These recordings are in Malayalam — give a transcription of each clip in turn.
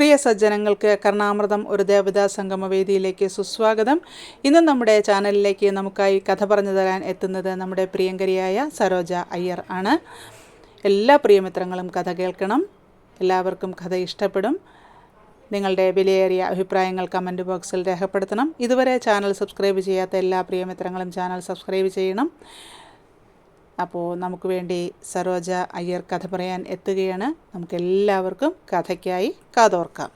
പ്രിയ സജ്ജനങ്ങൾക്ക് കർണാമൃതം ഒരു ദേവതാ സംഗമ വേദിയിലേക്ക് സുസ്വാഗതം. ഇന്ന് നമ്മുടെ ചാനലിലേക്ക് നമുക്കായി കഥ പറഞ്ഞു തരാൻ എത്തുന്നത് നമ്മുടെ പ്രിയങ്കരിയായ സരോജ അയ്യർ ആണ്. എല്ലാ പ്രിയമിത്രങ്ങളും കഥ കേൾക്കണം. എല്ലാവർക്കും കഥ ഇഷ്ടപ്പെടും. നിങ്ങളുടെ വിലയേറിയ അഭിപ്രായങ്ങൾ കമന്റ് ബോക്സിൽ രേഖപ്പെടുത്തണം. ഇതുവരെ ചാനൽ സബ്സ്ക്രൈബ് ചെയ്യാത്ത എല്ലാ പ്രിയമിത്രങ്ങളും ചാനൽ സബ്സ്ക്രൈബ് ചെയ്യണം. അപ്പോൾ നമുക്ക് വേണ്ടി സരോജ അയ്യർ കഥ പറയാൻ എത്തുകയാണ്. നമുക്ക് എല്ലാവർക്കും കഥയ്ക്കായി കാതോർക്കാം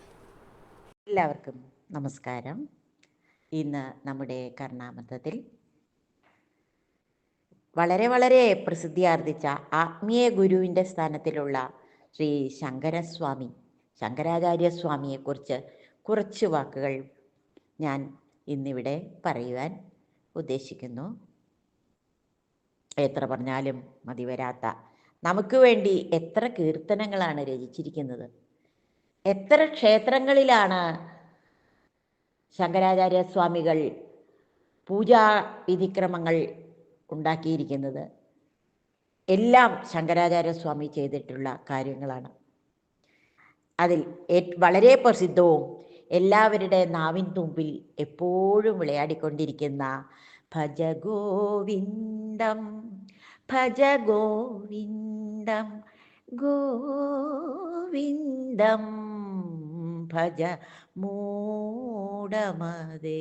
എല്ലാവർക്കും നമസ്കാരം. ഇന്ന് നമ്മുടെ കർണാമൃതത്തിൽ വളരെ വളരെ പ്രസിദ്ധിയാർജിച്ച ആത്മീയ ഗുരുവിന്റെ സ്ഥാനത്തിലുള്ള ശ്രീ ശങ്കരസ്വാമി ശങ്കരാചാര്യസ്വാമിയെക്കുറിച്ച് കുറച്ച് വാക്കുകൾ ഞാൻ ഇന്നിവിടെ പറയുവാൻ ഉദ്ദേശിക്കുന്നു. എത്ര പറഞ്ഞാലും മതി വരാത്ത. നമുക്ക് വേണ്ടി എത്ര കീർത്തനങ്ങളാണ് രചിച്ചിരിക്കുന്നത്. എത്ര ക്ഷേത്രങ്ങളിലാണ് ശങ്കരാചാര്യ സ്വാമികൾ പൂജാ വിധിക്രമങ്ങൾ ഉണ്ടാക്കിയിരിക്കുന്നത്. എല്ലാം ശങ്കരാചാര്യ സ്വാമി ചെയ്തിട്ടുള്ള കാര്യങ്ങളാണ്. അതിൽ വളരെ പ്രസിദ്ധവും എല്ലാവരുടെ നാവിൻ തുമ്പിൽ എപ്പോഴും വിളയാടിക്കൊണ്ടിരിക്കുന്ന ഭജ ഗോവിന്ദം ഭജ ഗോവിന്ദം ഗോവിന്ദം ഭജ മൂടമതേ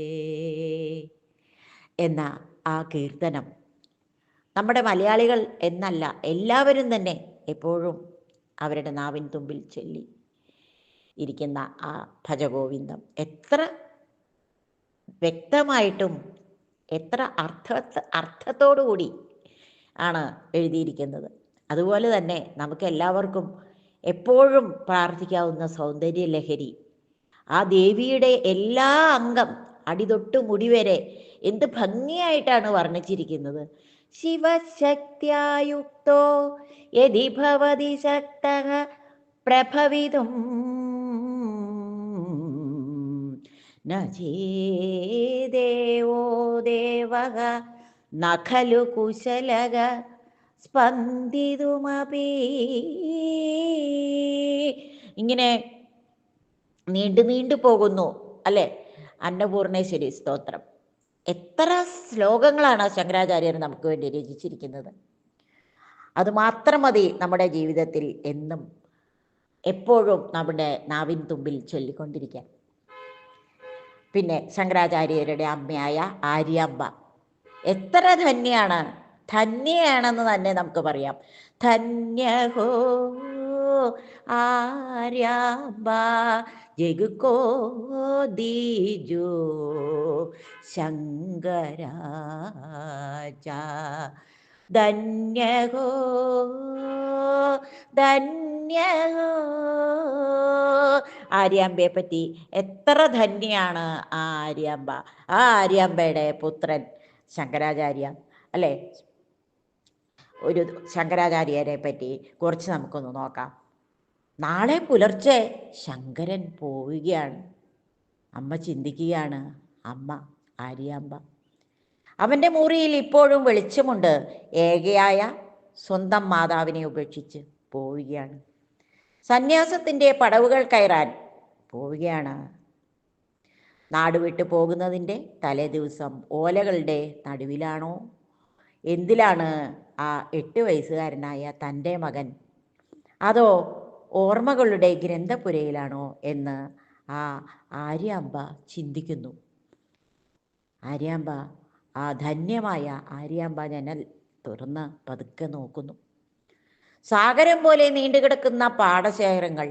എന്ന ആ കീർത്തനം. നമ്മുടെ മലയാളികൾ എന്നല്ല എല്ലാവരും തന്നെ എപ്പോഴും അവരുടെ നാവിൻ തുമ്പിൽ ചൊല്ലി ഇരിക്കുന്ന ആ ഭജഗോവിന്ദം. എത്ര വ്യക്തമായിട്ടും എത്ര അർത്ഥ അർത്ഥത്തോടുകൂടി ആണ് എഴുതിയിരിക്കുന്നത്. അതുപോലെ തന്നെ നമുക്ക് എല്ലാവർക്കും എപ്പോഴും പ്രാർത്ഥിക്കാവുന്ന സൗന്ദര്യ ലഹരി. ആ ദേവിയുടെ എല്ലാ അംഗം അടിതൊട്ട് മുടിവരെ എന്ത് ഭംഗിയായിട്ടാണ് വർണിച്ചിരിക്കുന്നത്. ശിവശക്തിയായുക്തോ യതി ഭവതി ശക്ത പ്രഭവിതും ന ചേദേവോ ദേവക ന ഖലു കുശലക സ്പന്ദിതുമപി ഇങ്ങനെ നീണ്ടു നീണ്ടു പോകുന്നു അല്ലെ? അന്നപൂർണേശ്വരി സ്തോത്രം. എത്ര ശ്ലോകങ്ങളാണ് ശങ്കരാചാര്യർ നമുക്ക് വേണ്ടി രചിച്ചിരിക്കുന്നത്. അത് മാത്രം മതി നമ്മുടെ ജീവിതത്തിൽ എന്നും എപ്പോഴും നമ്മുടെ നാവിൻ തുമ്പിൽ ചൊല്ലിക്കൊണ്ടിരിക്കാൻ. പിന്നെ ശങ്കരാചാര്യരുടെ അമ്മയായ ആര്യമ്മ. എത്ര ധന്യാണ്? ധന്യയാണെന്ന് തന്നെ നമുക്ക് പറയാം. ധന്യഹോ ആര്യാമ്പ ജഗുക്കോ ദീജോ ശങ്കരാച ധന്യഹോ ധന്യഹോ. ആര്യാമ്പയെ പറ്റി എത്ര ധന്യാണ് ആ ആര്യാമ്പ ആ ആര്യാമ്പയുടെ പുത്രൻ ശങ്കരാചാര്യ അല്ലേ? ഒരു ശങ്കരാചാര്യരെ പറ്റി കുറച്ച് നമുക്കൊന്ന് നോക്കാം. നാളെ പുലർച്ചെ ശങ്കരൻ പോവുകയാണ്. അമ്മ ചിന്തിക്കുകയാണ് അമ്മ ആര്യാമ്പ അവന്റെ മുറിയിൽ ഇപ്പോഴും വെളിച്ചമുണ്ട്. ഏകയായ സ്വന്തം മാതാവിനെ ഉപേക്ഷിച്ച് പോവുകയാണ്. സന്യാസത്തിന്റെ പടവുകൾ കയറാൻ പോവുകയാണ്. നാട് വിട്ടു പോകുന്നതിന്റെ തലേ ദിവസം ഓലകളുടെ നടുവിലാണോ? എന്തിലാണ് ആ എട്ട് വയസ്സുകാരനായ തന്റെ മകൻ? അതോ ഓർമ്മകളുടെ ഗ്രന്ഥപുരയിലാണോ എന്ന് ആ ആര്യാമ്പ ചിന്തിക്കുന്നു. ആര്യാമ്പ ആ ധന്യമായ ആര്യാമ്പ ജനൽ തുറന്ന് പതുക്കെ നോക്കുന്നു. സാഗരം പോലെ നീണ്ടുകിടക്കുന്ന പാടശേഖരങ്ങൾ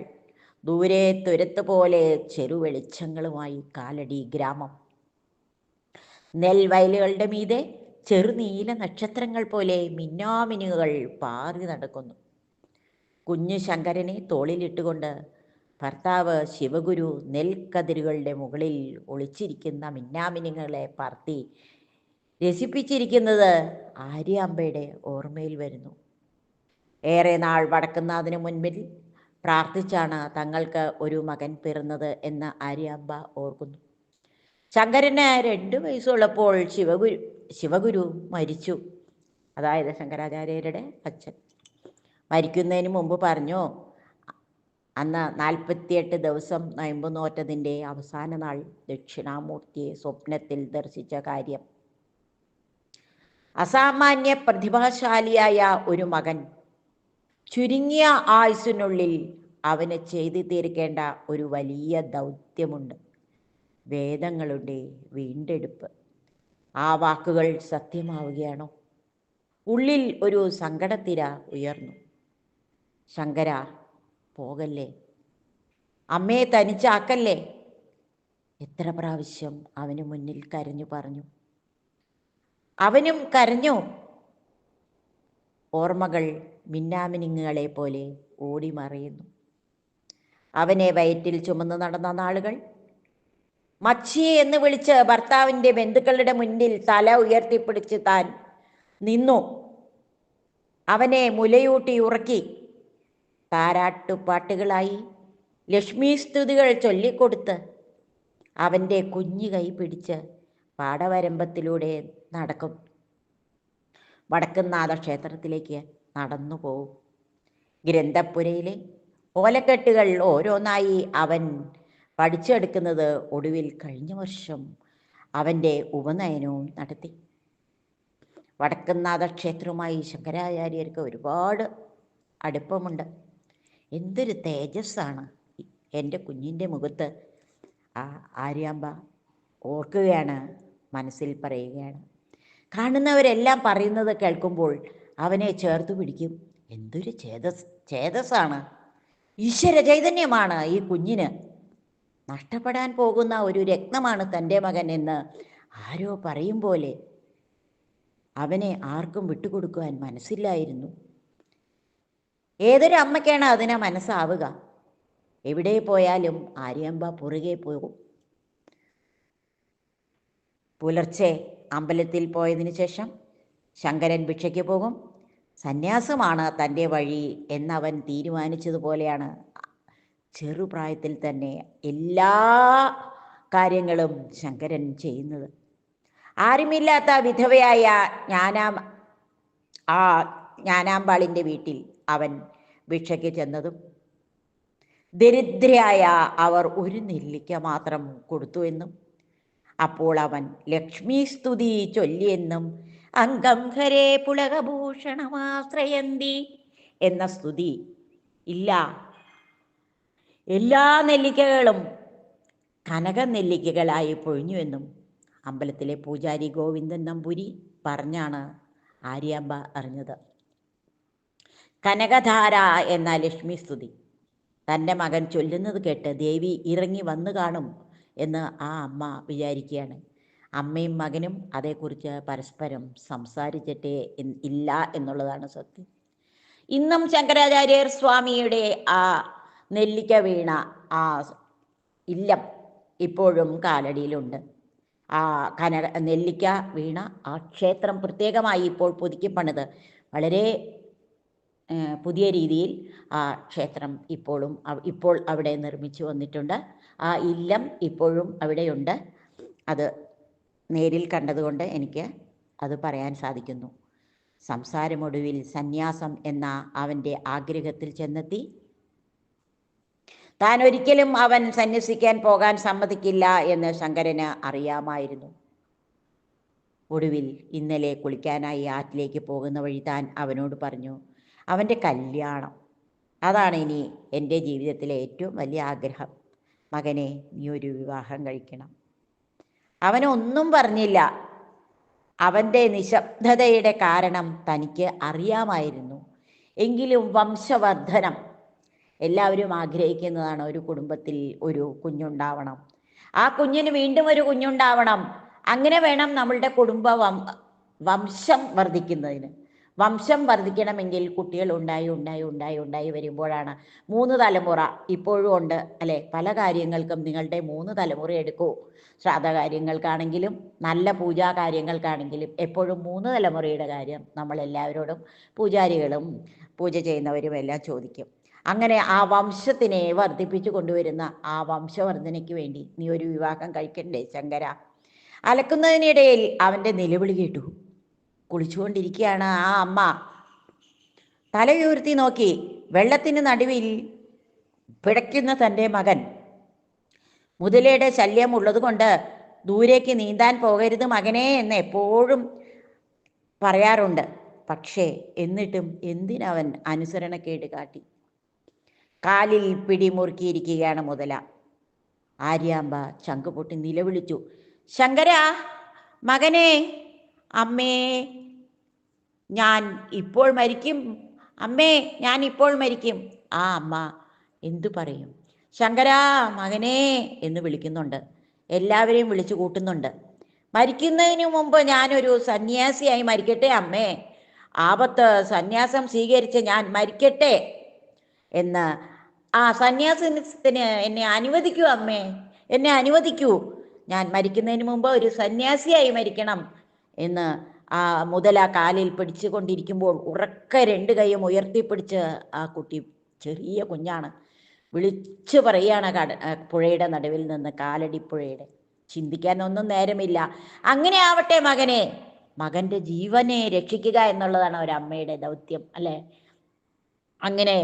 ദൂരെ തുരത്ത് പോലെ ചെറുവെളിച്ചങ്ങളുമായി കാലടി ഗ്രാമം. നെൽവയലുകളുടെ മീതെ ചെറുനീല നക്ഷത്രങ്ങൾ പോലെ മിന്നാമിനുകൾ പാറി നടക്കുന്നു. കുഞ്ഞു ശങ്കരനെ തോളിലിട്ടുകൊണ്ട് ഭർത്താവ് ശിവഗുരു നെൽക്കതിരുകളുടെ മുകളിൽ ഒളിച്ചിരിക്കുന്ന മിന്നാമിനുങ്ങളെ പറത്തി രസിപ്പിച്ചിരിക്കുന്നത് ആര്യാമ്പയുടെ ഓർമ്മയിൽ വരുന്നു. ഏറെ നാൾ വടക്കുന്നതിന് മുൻപിൽ പ്രാർത്ഥിച്ചാണ് തങ്ങൾക്ക് ഒരു മകൻ പിറന്നത് എന്ന് ആര്യാമ്പ ഓർക്കുന്നു. ശങ്കരന് രണ്ട് വയസ്സുള്ളപ്പോൾ ശിവഗുരു ശിവഗുരു മരിച്ചു. അതായത് ശങ്കരാചാര്യരുടെ അച്ഛൻ. മരിക്കുന്നതിന് മുമ്പ് പറഞ്ഞു അന്ന് നാൽപ്പത്തിയെട്ട് ദിവസം നൊയമ്പ് നോറ്റതിന്റെ അവസാന നാൾ ദക്ഷിണാമൂർത്തിയെ സ്വപ്നത്തിൽ ദർശിച്ച കാര്യം അസാമാന്യ പ്രതിഭാശാലിയായ ഒരു മകൻ. ചുരുങ്ങിയ ആയുസിനുള്ളിൽ അവന് ചെയ്തു തീർക്കേണ്ട ഒരു വലിയ ദൗത്യമുണ്ട്. വേദങ്ങളുടെ വീണ്ടെടുപ്പ്. ആ വാക്കുകൾ സത്യമാവുകയാണോ? ഉള്ളിൽ ഒരു സങ്കടത്തിര ഉയർന്നു. ശങ്കര പോകല്ലേ? അമ്മയെ തനിച്ചാക്കല്ലേ? എത്ര പ്രാവശ്യം അവന് മുന്നിൽ കരഞ്ഞു പറഞ്ഞു. അവനും കരഞ്ഞു? ഓർമ്മകൾ മിന്നാമിനിങ്ങുകളെ പോലെ ഓടി മറയുന്നു അവനെ വയറ്റിൽ ചുമന്ന് നടന്ന നാളുകൾ. മച്ചിയെ എന്ന് വിളിച്ച് ഭർത്താവിന്റെ ബന്ധുക്കളുടെ മുന്നിൽ തല ഉയർത്തിപ്പിടിച്ച് താൻ നിന്നു. അവനെ മുലയൂട്ടി ഉറക്കി. താരാട്ടുപാട്ടുകളായി ലക്ഷ്മി സ്തുതികൾ ചൊല്ലിക്കൊടുത്ത് അവന്റെ കുഞ്ഞു കൈ പിടിച്ച് പാടവരമ്പത്തിലൂടെ നടക്കും. വടക്കുന്നാഥ ക്ഷേത്രത്തിലേക്ക് നടന്നു പോകും ഗ്രന്ഥപ്പുരയിലെ ഓലക്കെട്ടുകൾ ഓരോന്നായി അവൻ പഠിച്ചെടുക്കുന്നത് ഒടുവിൽ കഴിഞ്ഞ വർഷം അവന്റെ ഉപനയനവും നടത്തി. വടക്കുന്നാഥ ക്ഷേത്രവുമായി ശങ്കരാചാര്യർക്ക് ഒരുപാട് അടുപ്പമുണ്ട്. എന്തൊരു തേജസ്സാണ്. എന്റെ കുഞ്ഞിന്റെ മുഖത്ത് ആ ആര്യാമ്പ ഓർക്കുകയാണ്. മനസ്സിൽ പറയുകയാണ്. കാണുന്നവരെല്ലാം പറയുന്നത് കേൾക്കുമ്പോൾ അവനെ ചേർത്ത് പിടിക്കും. എന്തൊരു ചേതസ് ചേതസ്സാണ് ഈശ്വര ചൈതന്യമാണ് ഈ കുഞ്ഞിന്. നഷ്ടപ്പെടാൻ പോകുന്ന ഒരു രത്നമാണ് തന്റെ മകൻ എന്ന് ആരോ പറയും പോലെ അവനെ ആർക്കും വിട്ടുകൊടുക്കുവാൻ മനസ്സില്ലായിരുന്നു. ഏതൊരു അമ്മയ്ക്കാണ് അതിനെ മനസ്സാവുക? എവിടെ പോയാലും ആര്യമ്പ പുറകെ പോകും പുലർച്ചെ അമ്പലത്തിൽ പോയതിനു ശേഷം ശങ്കരൻ ഭിക്ഷയ്ക്ക് പോകും. സന്യാസമാണ് തന്റെ വഴി എന്നവൻ തീരുമാനിച്ചതുപോലെയാണ്. ചെറുപ്രായത്തിൽ തന്നെ എല്ലാ കാര്യങ്ങളും ശങ്കരൻ ചെയ്യുന്നത്. ആരുമില്ലാത്ത വിധവയായ ജ്ഞാനാം ആ ജ്ഞാനാമ്പാളിന്റെ വീട്ടിൽ അവൻ ഭിക്ഷയ്ക്ക് ചെന്നതും ദരിദ്രയായ അവർ ഒരു നെല്ലിക്ക മാത്രം കൊടുത്തു എന്നും അപ്പോൾ അവൻ ലക്ഷ്മി സ്തുതി ചൊല്ലിയെന്നും അംഗം ഹരേ പുളകഭൂഷണമാശ്രയന്തി എന്ന സ്തുതി. ഇല്ല. എല്ലാ നെല്ലിക്കകളും കനക നെല്ലിക്കകളായി പൊഴിഞ്ഞുവെന്നും അമ്പലത്തിലെ പൂജാരി ഗോവിന്ദൻ നമ്പൂരി പറഞ്ഞാണ് ആര്യാമ്പ അറിഞ്ഞത്. കനകധാര എന്ന ലക്ഷ്മി സ്തുതി. തന്റെ മകൻ ചൊല്ലുന്നത് കേട്ട് ദേവി ഇറങ്ങി വന്നു കാണും എന്ന് ആ അമ്മ വിചാരിക്കുകയാണ് അമ്മയും മകനും അതേക്കുറിച്ച് പരസ്പരം സംസാരിച്ചിട്ടേ ഇല്ല എന്നുള്ളതാണ് സത്യം. ഇന്നും ശങ്കരാചാര്യർ സ്വാമിയുടെ ആ നെല്ലിക്ക വീണ ആ ഇല്ലം ഇപ്പോഴും കാലടിയിലുണ്ട്. ആ കന നെല്ലിക്ക വീണ ആ ക്ഷേത്രം പ്രത്യേകമായി ഇപ്പോൾ പുതുക്കി പണിത് വളരെ പുതിയ രീതിയിൽ ആ ക്ഷേത്രം ഇപ്പോഴും ഇപ്പോൾ അവിടെ നിർമ്മിച്ചു വന്നിട്ടുണ്ട്. ആ ഇല്ലം ഇപ്പോഴും അവിടെയുണ്ട്. അത് നേരിൽ കണ്ടതുകൊണ്ട് എനിക്ക് അത് പറയാൻ സാധിക്കുന്നു. സംസാരമൊടുവിൽ സന്യാസം എന്ന അവന്റെ ആഗ്രഹത്തിൽ ചെന്നെത്തി. താൻ ഒരിക്കലും അവൻ സന്യസിക്കാൻ പോകാൻ സമ്മതിക്കില്ല എന്ന് ശങ്കരന് അറിയാമായിരുന്നു. ഒടുവിൽ ഇന്നലെ കുളിക്കാനായി ആറ്റിലേക്ക് പോകുന്ന വഴി താൻ അവനോട് പറഞ്ഞു അവന്റെ കല്യാണം. അതാണ് ഇനി എന്റെ ജീവിതത്തിലെ ഏറ്റവും വലിയ ആഗ്രഹം. മകനെ നീ ഒരു വിവാഹം കഴിക്കണം. അവനൊന്നും പറഞ്ഞില്ല. അവന്റെ നിശബ്ദതയുടെ കാരണം തനിക്ക് അറിയാമായിരുന്നു. എങ്കിലും വംശവർദ്ധനം. എല്ലാവരും ആഗ്രഹിക്കുന്നതാണ് ഒരു കുടുംബത്തിൽ ഒരു കുഞ്ഞുണ്ടാവണം. ആ കുഞ്ഞിന് വീണ്ടും ഒരു കുഞ്ഞുണ്ടാവണം. അങ്ങനെ വേണം നമ്മളുടെ കുടുംബ വംശം വർദ്ധിക്കുന്നതിന്. വംശം വർദ്ധിക്കണമെങ്കിൽ കുട്ടികൾ ഉണ്ടായി ഉണ്ടായി ഉണ്ടായി ഉണ്ടായി വരുമ്പോഴാണ് മൂന്ന് തലമുറ ഇപ്പോഴും ഉണ്ട് അല്ലെ? പല കാര്യങ്ങൾക്കും നിങ്ങളുടെ മൂന്ന് തലമുറ എടുക്കൂ. ശ്രാദ്ധ കാര്യങ്ങൾക്കാണെങ്കിലും നല്ല പൂജാ കാര്യങ്ങൾക്കാണെങ്കിലും എപ്പോഴും മൂന്ന് തലമുറയുടെ കാര്യം നമ്മൾ എല്ലാവരോടും പൂജാരികളും പൂജ ചെയ്യുന്നവരും എല്ലാം ചോദിക്കും. അങ്ങനെ ആ വംശത്തിനെ വർദ്ധിപ്പിച്ചു കൊണ്ടുവരുന്ന ആ വംശവർദ്ധനയ്ക്ക് വേണ്ടി നീ ഒരു വിവാഹം കഴിക്കണ്ടേ ശങ്കര? അലക്കുന്നതിനിടയിൽ അവന്റെ നിലവിളി കേട്ടു. കുളിച്ചുകൊണ്ടിരിക്കുകയാണ് ആ അമ്മ. തലയുയർത്തി നോക്കി. വെള്ളത്തിന് നടുവിൽ പിടയ്ക്കുന്ന തന്റെ മകൻ. മുതലയുടെ ശല്യം ഉള്ളതുകൊണ്ട് ദൂരേക്ക് നീന്താൻ പോകരുത് മകനെ എന്ന് എപ്പോഴും പറയാറുണ്ട്. പക്ഷേ എന്നിട്ടും എന്തിനവൻ അനുസരണക്കേട് കാട്ടി? കാലിൽ പിടിമുറുക്കിയിരിക്കുകയാണ് മുതല. ആര്യാമ്പ ചങ്കുപൊട്ടി നിലവിളിച്ചു. ശങ്കര മകനെ അമ്മേ ഞാൻ ഇപ്പോൾ മരിക്കും. അമ്മേ ഞാൻ ഇപ്പോൾ മരിക്കും. ആ അമ്മ എന്തു പറയും? ശങ്കരാ മകനേ എന്ന് വിളിക്കുന്നുണ്ട്. എല്ലാവരെയും വിളിച്ചു കൂട്ടുന്നുണ്ട്. മരിക്കുന്നതിന് മുമ്പ് ഞാനൊരു സന്യാസിയായി മരിക്കട്ടെ അമ്മേ. ആപത്ത് സന്യാസം സ്വീകരിച്ച് ഞാൻ മരിക്കട്ടെ എന്ന്. ആ സന്യാസത്തിന് എന്നെ അനുവദിക്കൂ അമ്മേ. എന്നെ അനുവദിക്കൂ. ഞാൻ മരിക്കുന്നതിന് മുമ്പ് ഒരു സന്യാസിയായി മരിക്കണം എന്ന് ആ മുതല കാലിൽ പിടിച്ചുകൊണ്ടിരിക്കുമ്പോൾ ഉറക്ക രണ്ട് കൈയും ഉയർത്തിപ്പിടിച്ച് ആ കുട്ടി ചെറിയ കുഞ്ഞാണ്. വിളിച്ചു പറയാണ് കട പുഴയുടെ നടുവിൽ നിന്ന് കാലടി കാലടിപ്പുഴയുടെ ചിന്തിക്കാനൊന്നും നേരമില്ല. അങ്ങനെ ആവട്ടെ മകനെ. മകന്റെ ജീവനെ രക്ഷിക്കുക എന്നുള്ളതാണ് ഒരു അമ്മയുടെ ദൗത്യം അല്ലെ? അങ്ങനെ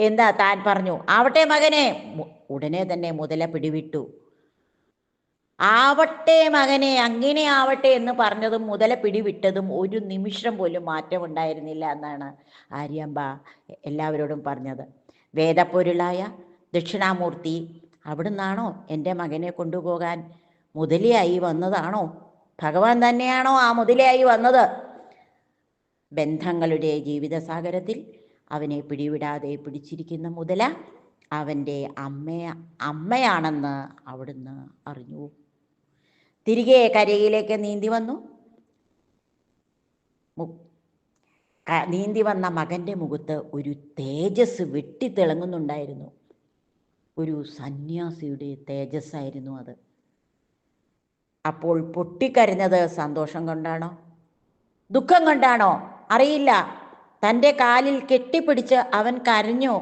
എന്താ താൻ പറഞ്ഞു. ആവട്ടെ മകനെ. ഉടനെ തന്നെ മുതല പിടിവിട്ടു. ആവട്ടെ മകനെ അങ്ങനെ ആവട്ടെ എന്ന് പറഞ്ഞതും മുതല പിടിവിട്ടതും ഒരു നിമിഷം പോലും മാറ്റമുണ്ടായിരുന്നില്ല എന്നാണ് ആര്യമ്പ എല്ലാവരോടും പറഞ്ഞത്. വേദപ്പൊരുളായ ദക്ഷിണാമൂർത്തി അവിടുന്നാണോ എന്റെ മകനെ കൊണ്ടുപോകാൻ മുതലയായി വന്നതാണോ? ഭഗവാൻ തന്നെയാണോ ആ മുതലയായി വന്നത്? ബന്ധങ്ങളുടെ ജീവിതസാഗരത്തിൽ അവനെ പിടിവിടാതെ പിടിച്ചിരിക്കുന്ന മുതല അവന്റെ അമ്മയ അമ്മയാണെന്ന് അവിടുന്ന് അറിഞ്ഞു. തിരികെ കരയിലേക്ക് നീന്തി വന്നു. നീന്തി വന്ന മകന്റെ മുഖത്ത് ഒരു തേജസ് വെട്ടിത്തിളങ്ങുന്നുണ്ടായിരുന്നു ഒരു സന്യാസിയുടെ തേജസ്സായിരുന്നു അത്. അപ്പോൾ പൊട്ടിക്കരഞ്ഞത് സന്തോഷം കൊണ്ടാണോ? ദുഃഖം കൊണ്ടാണോ? അറിയില്ല. തന്റെ കാലിൽ കെട്ടിപ്പിടിച്ച് അവൻ കരഞ്ഞു.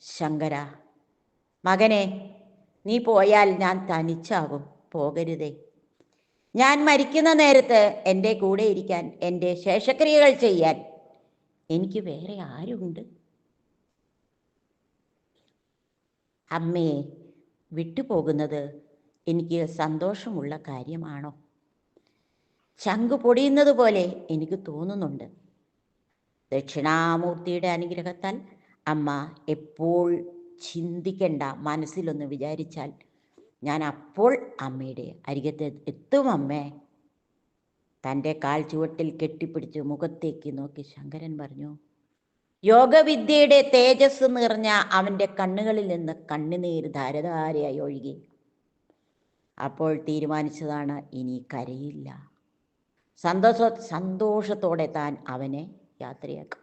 ശങ്കര മകനെ നീ പോയാൽ ഞാൻ തനിച്ചാകും. പോകരുതേ. ഞാൻ മരിക്കുന്ന നേരത്ത് എന്റെ കൂടെ ഇരിക്കാൻ എന്റെ ശേഷക്രിയകൾ ചെയ്യാൻ എനിക്ക് വേറെ ആരുണ്ട് അമ്മയെ വിട്ടുപോകുന്നത് എനിക്ക് സന്തോഷമുള്ള കാര്യമാണോ? ശംഖ് പൊടിയുന്നത് പോലെ എനിക്ക് തോന്നുന്നുണ്ട്. ദക്ഷിണാമൂർത്തിയുടെ അനുഗ്രഹത്താൽ അമ്മ എപ്പോൾ ചിന്തിക്കണ്ട മനസ്സിലൊന്ന് വിചാരിച്ചാൽ ഞാൻ അപ്പോൾ അമ്മയുടെ അരികത്ത് എത്തും അമ്മേ. തന്റെ കാൽ ചുവട്ടിൽ കെട്ടിപ്പിടിച്ച് മുഖത്തേക്ക് നോക്കി ശങ്കരൻ പറഞ്ഞു യോഗവിദ്യയുടെ തേജസ് നിറഞ്ഞ അവന്റെ കണ്ണുകളിൽ നിന്ന് കണ്ണുനീര് ധാരധാരയായി ഒഴുകി. അപ്പോൾ തീരുമാനിച്ചതാണ് ഇനി കരയില്ല. സന്തോഷ സന്തോഷത്തോടെ താൻ അവനെ യാത്രയാക്കും.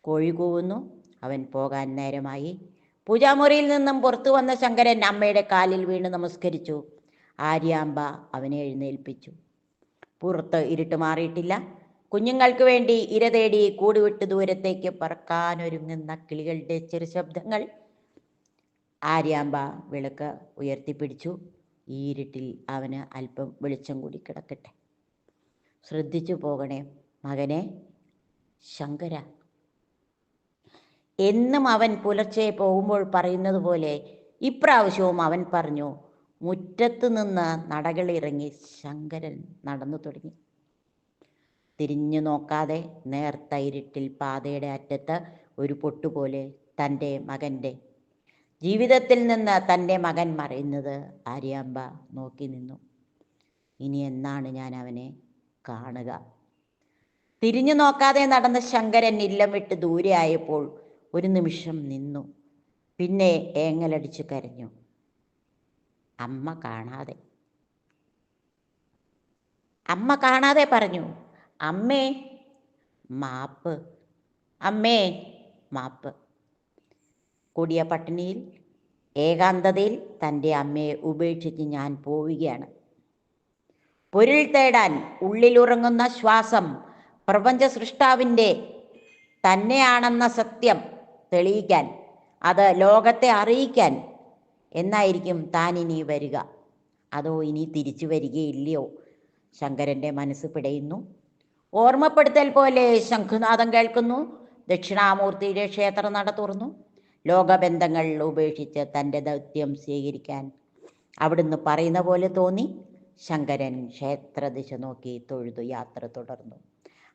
കോഴി കൂവുന്നു അവൻ പോകാൻ നേരമായി. പൂജാമുറിയിൽ നിന്നും പുറത്തു വന്ന ശങ്കരൻ അമ്മയുടെ കാലിൽ വീണ് നമസ്കരിച്ചു. ആര്യാമ്പ അവനെ എഴുന്നേൽപ്പിച്ചു. പുറത്ത് ഇരുട്ട് മാറിയിട്ടില്ല. കുഞ്ഞുങ്ങൾക്ക് വേണ്ടി ഇര തേടി കൂടുവിട്ട് ദൂരത്തേക്ക് പറക്കാനൊരുങ്ങുന്ന കിളികളുടെ ചെറു ശബ്ദങ്ങൾ ആര്യാമ്പ വിളക്ക് ഉയർത്തിപ്പിടിച്ചു. ഈ ഇരുട്ടിൽ അവന് അല്പം വെളിച്ചം കൂടി കിടക്കട്ടെ. ശ്രദ്ധിച്ചു പോകണേ മകനെ. ശങ്കര എന്നും അവൻ പുലർച്ചെ പോകുമ്പോൾ പറയുന്നത് പോലെ ഇപ്രാവശ്യവും അവൻ പറഞ്ഞു മുറ്റത്ത് നിന്ന് നടകളിറങ്ങി ശങ്കരൻ നടന്നു തുടങ്ങി. തിരിഞ്ഞു നോക്കാതെ നേർത്ത ഇരുട്ടിൽ പാതയുടെ അറ്റത്ത് ഒരു പൊട്ടുപോലെ തന്റെ മകന്റെ ജീവിതത്തിൽ നിന്ന് തന്റെ മകൻ മറയുന്നത് ആര്യാമ്പ നോക്കി നിന്നു. ഇനി എന്നാണ് ഞാൻ അവനെ കാണുക? തിരിഞ്ഞു നോക്കാതെ നടന്ന ശങ്കരൻ ഇല്ലം വിട്ട് ദൂരെ ആയപ്പോൾ ഒരു നിമിഷം നിന്നു. പിന്നെ ഏങ്ങലടിച്ചു കരഞ്ഞു. അമ്മ കാണാതെ. അമ്മ കാണാതെ പറഞ്ഞു. അമ്മേ മാപ്പ്. അമ്മേ മാപ്പ്. കൊടിയ പട്ടിണിയിൽ ഏകാന്തതയിൽ തന്റെ അമ്മയെ ഉപേക്ഷിച്ച് ഞാൻ പോവുകയാണ്. പൊരുൾ തേടാൻ ഉള്ളിലുറങ്ങുന്ന ശ്വാസം പ്രപഞ്ച സൃഷ്ടാവിന്റെ തന്നെയാണെന്ന സത്യം തെളിയിക്കാൻ അത് ലോകത്തെ അറിയിക്കാൻ എന്നായിരിക്കും താൻ ഇനി വരിക. അതോ ഇനി തിരിച്ചു വരികയില്ലയോ? ശങ്കരന്റെ മനസ്സ് പിടയുന്നു. ഓർമ്മപ്പെടുത്തൽ പോലെ ശംഖുനാഥം കേൾക്കുന്നു. ദക്ഷിണാമൂർത്തിയുടെ ക്ഷേത്ര നട തുറന്നു. ലോകബന്ധങ്ങൾ ഉപേക്ഷിച്ച് തന്റെ ദൗത്യം സ്വീകരിക്കാൻ അവിടുന്ന് പറയുന്ന പോലെ തോന്നി. ശങ്കരൻ ക്ഷേത്രദിശ നോക്കി തൊഴുതു യാത്ര തുടർന്നു.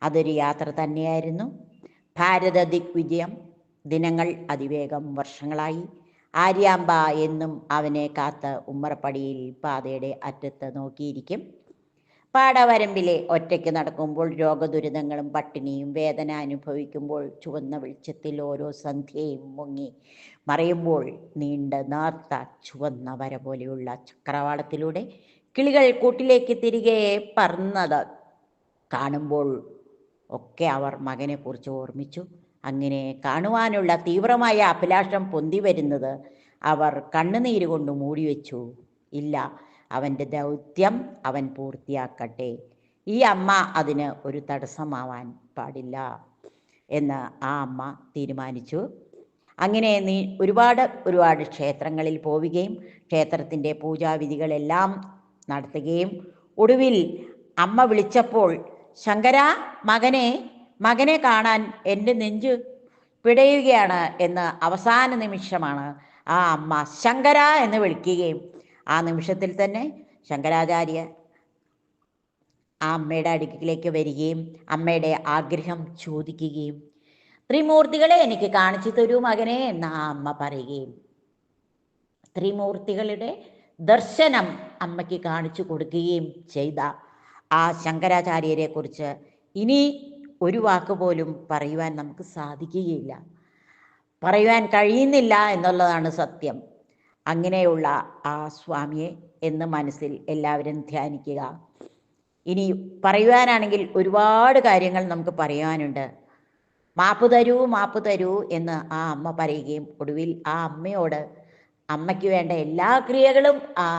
അതൊരു യാത്ര തന്നെയായിരുന്നു. ഭാരത ദിഗ്വിജയം. ദിനങ്ങൾ അതിവേഗം വർഷങ്ങളായി. ആര്യാമ്പ എന്നും അവനെ കാത്ത് ഉമ്മറപ്പടിയിൽ പാതയുടെ അറ്റത്ത് നോക്കിയിരിക്കും. പാടവരമ്പിലെ ഒറ്റയ്ക്ക് നടക്കുമ്പോൾ രോഗദുരിതങ്ങളും പട്ടിണിയും വേദന അനുഭവിക്കുമ്പോൾ ചുവന്ന വെളിച്ചത്തിൽ ഓരോ സന്ധ്യയും മുങ്ങി മറയുമ്പോൾ നീണ്ട നേർത്ത ചുവന്ന വര പോലെയുള്ള ചക്രവാളത്തിലൂടെ കിളികൾ കൂട്ടിലേക്ക് തിരികെ പറന്നത് കാണുമ്പോൾ ഒക്കെ അവർ മകനെക്കുറിച്ച് ഓർമ്മിച്ചു. അങ്ങനെ കാണുവാനുള്ള തീവ്രമായ അഭിലാഷം പൊന്തി വരുന്നത് അവർ കണ്ണുനീര് കൊണ്ട് മൂടിവെച്ചു ഇല്ല അവന്റെ ദൗത്യം അവൻ പൂർത്തിയാക്കട്ടെ. ഈ അമ്മ അതിന് ഒരു തടസ്സമാവാൻ പാടില്ല എന്ന് ആ അമ്മ തീരുമാനിച്ചു. അങ്ങനെ നീ ഒരുപാട് ഒരുപാട് ക്ഷേത്രങ്ങളിൽ പോവുകയും ക്ഷേത്രത്തിന്റെ പൂജാവിധികളെല്ലാം നടത്തുകയും ഒടുവിൽ അമ്മ വിളിച്ചപ്പോൾ ശങ്കര മകനെ മകനെ കാണാൻ എന്റെ നെഞ്ച് പിടയുകയാണ് എന്ന് അവസാന നിമിഷമാണ് ആ അമ്മ ശങ്കര എന്ന് വിളിക്കുകയും ആ നിമിഷത്തിൽ തന്നെ ശങ്കരാചാര്യ ആ അമ്മയുടെ അടുക്കിലേക്ക് വരികയും അമ്മയുടെ ആഗ്രഹം ചോദിക്കുകയും ത്രിമൂർത്തികളെ എനിക്ക് കാണിച്ചു തരൂ മകനെ എന്ന് ആ അമ്മ പറയുകയും ത്രിമൂർത്തികളുടെ ദർശനം അമ്മയ്ക്ക് കാണിച്ചു കൊടുക്കുകയും ചെയ്ത ആ ശങ്കരാചാര്യരെ കുറിച്ച് ഇനി ഒരു വാക്ക് പോലും പറയുവാൻ നമുക്ക് സാധിക്കുകയില്ല. പറയുവാൻ കഴിയുന്നില്ല എന്നുള്ളതാണ് സത്യം. അങ്ങനെയുള്ള ആ സ്വാമിയെ എന്ന് മനസ്സിൽ എല്ലാവരും ധ്യാനിക്കുക. ഇനി പറയുവാനാണെങ്കിൽ ഒരുപാട് കാര്യങ്ങൾ നമുക്ക് പറയുവാനുണ്ട്. മാപ്പ് തരൂ മാപ്പ് തരൂ എന്ന് ആ അമ്മ പറയുകയും ഒടുവിൽ ആ അമ്മയോട് അമ്മയ്ക്ക് വേണ്ട എല്ലാ ക്രിയകളും ആ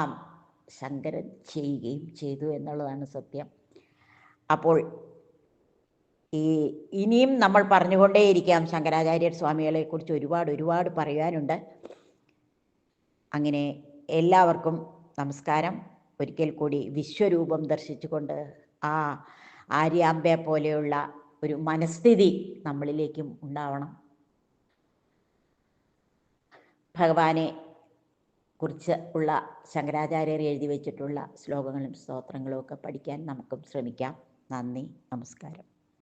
ശങ്കരൻ ചെയ്യുകയും ചെയ്തു എന്നുള്ളതാണ് സത്യം. അപ്പോൾ ഈ ഇനിയും നമ്മൾ പറഞ്ഞുകൊണ്ടേയിരിക്കാം ശങ്കരാചാര്യർ സ്വാമികളെ കുറിച്ച് ഒരുപാട് ഒരുപാട് പറയാനുണ്ട് അങ്ങനെ എല്ലാവർക്കും നമസ്കാരം. ഒരിക്കൽ കൂടി വിശ്വരൂപം ദർശിച്ചുകൊണ്ട് ആ ആര്യാമ്പെ പോലെയുള്ള ഒരു മനസ്ഥിതി നമ്മളിലേക്കും ഉണ്ടാവണം. ഭഗവാനെ കുറിച്ച് ഉള്ള ശങ്കരാചാര്യർ എഴുതി വെച്ചിട്ടുള്ള ശ്ലോകങ്ങളും സ്തോത്രങ്ങളും ഒക്കെ പഠിക്കാൻ നമുക്കും ശ്രമിക്കാം. നന്ദി നമസ്കാരം.